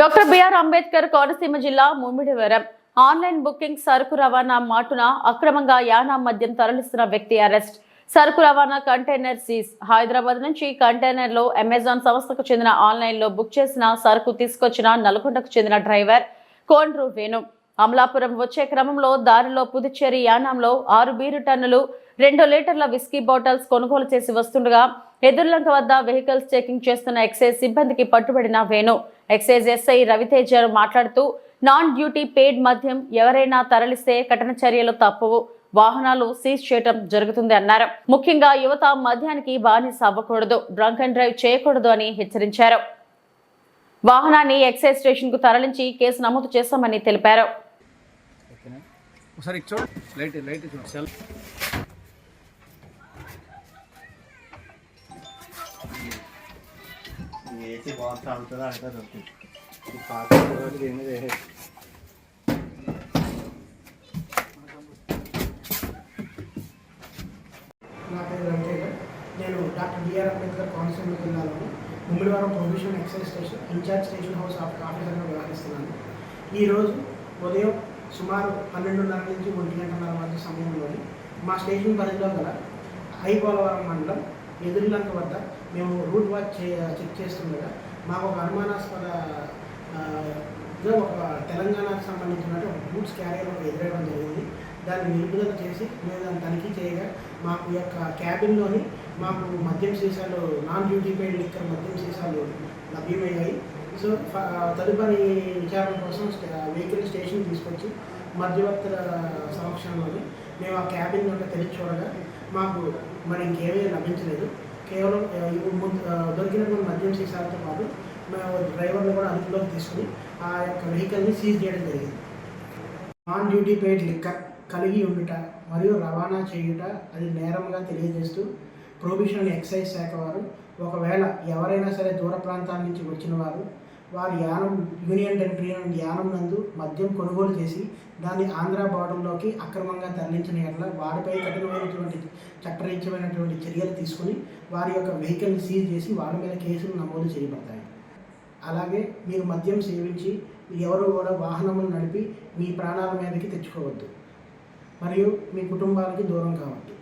Doctor BR Ambedkar Konaseema జిల్లా Mummidivaram. Online booking సరుకు రవాణా మాటున అక్రమంగా యానా మద్యం తరలిస్తున్న వ్యక్తి అరెస్ట్. సరుకు రవాణా కంటైనర్ సీజ్. హైదరాబాద్ నుంచి కంటైనర్లో అమెజాన్ సంస్థకు చెందిన ఆన్లైన్లో బుక్ చేసిన సరుకు తీసుకొచ్చిన నల్గొండకు చెందిన డ్రైవర్ కోండ్రు వేణు. అమలాపురం వచ్చే క్రమంలో దారిలో పుదుచ్చేరి యానాంలో ఆరు బీరు టన్నులు రెండు లీటర్ల విస్కీ బాటిల్స్ కొనుగోలు చేసి వస్తుండగా ఎదుర్లంక వద్ద వెహికల్స్ చెకింగ్ చేస్తున్న ఎక్సైజ్ సిబ్బందికి పట్టుబడిన వేణు. ఎక్సైజ్ ఎస్ఐ రవితేజ మాట్లాడుతూ నాన్ డ్యూటీ పెయిడ్ మద్యం ఎవరైనా తరలిస్తే కఠిన చర్యలు తప్పవు. వాహనాలు సీజ్ చేయటం జరుగుతుంది అన్నారు. ముఖ్యంగా యువత మద్యానికి బానిస అవ్వకూడదు డ్రంక్ అండ్ డ్రైవ్ చేయకూడదు అని హెచ్చరించారు. వాహనాన్ని ఎక్సైజ్ స్టేషన్కు తరలించి కేసు నమోదు చేశామని తెలిపారు. ఏసీ బాగా తాగుతుందా అంటారు ఈ పాత ఏమీ నా పేరు నేను డాక్టర్ బిఆర్ అంబేద్కర్ కోనసీమ జిల్లాలోని Mummidivaram prohibition excise station incharge station house of ఆఫీసర్గా వ్యవహరిస్తున్నాను. ఈరోజు ఉదయం సుమారు పన్నెండున్నర నుంచి ఒంటి గంటన్నర మధ్య సమయంలోని మా స్టేషన్ పరిధిలో గల ఐపోలవరం మండలం ఎదురులంక వద్ద మేము రూట్ వాచ్ చే చెక్ చేస్తుండగా మాకు ఒక అనుమానాస్పద ఒక తెలంగాణకు సంబంధించిన ఒక గూడ్స్ క్యారియర్ ఒక ఎదురవడం జరిగింది. దాన్ని నిలుపుదల చేసి మేము దాన్ని తనిఖీ చేయగా మాకు యొక్క క్యాబిన్లోని మాకు మద్యం సీసాలు నాన్ డ్యూటీ పెయిడ్ లిక్కర్ మద్యం సీసాలు లభ్యమయ్యాయి. సో ఫ- తదుపరి విచారణ కోసం వెహికల్ స్టేషన్ తీసుకొచ్చి మధ్యవర్తుల సమక్షంలోని మేము ఆ క్యాబిన్ యొక్క తెరిచి చూడగా మాకు మరి ఇంకేమీ లభించలేదు. కేవలం ముందు- దొరికినటువంటి మద్యం సీసాలతో పాటు మేము డ్రైవర్ని కూడా అదుపులోకి తీసుకుని ఆ యొక్క వెహికల్ని సీజ్ చేయడం జరిగింది. నాన్ డ్యూటీ పెయిడ్ లిక్కర్ కలిగి ఉండుట మరియు రవాణా చేయుట అది నేరంగా తెలియజేస్తూ ప్రొవిషన్ ఎక్సైజ్ శాఖ వారు ఒకవేళ ఎవరైనా సరే దూర ప్రాంతాల నుంచి వచ్చిన వారు వారి యానం యూనియన్ టెరిటరీ యానం నందు మద్యం కొనుగోలు చేసి దాన్ని ఆంధ్ర బార్డర్లోకి అక్రమంగా తరలించిన ఎడల వారిపై కఠినమైనటువంటి చట్టరీత్యమైనటువంటి చర్యలు తీసుకుని వారి యొక్క వెహికల్ని సీజ్ చేసి వారి మీద కేసులు నమోదు చేయబడతాయి అలాగే మీరు మద్యం సేవించి ఎవరు కూడా వాహనములు నడిపి మీ ప్రాణాల మీదకి తెచ్చుకోవద్దు. మరియు మీ కుటుంబాలకి దూరం కావద్దు.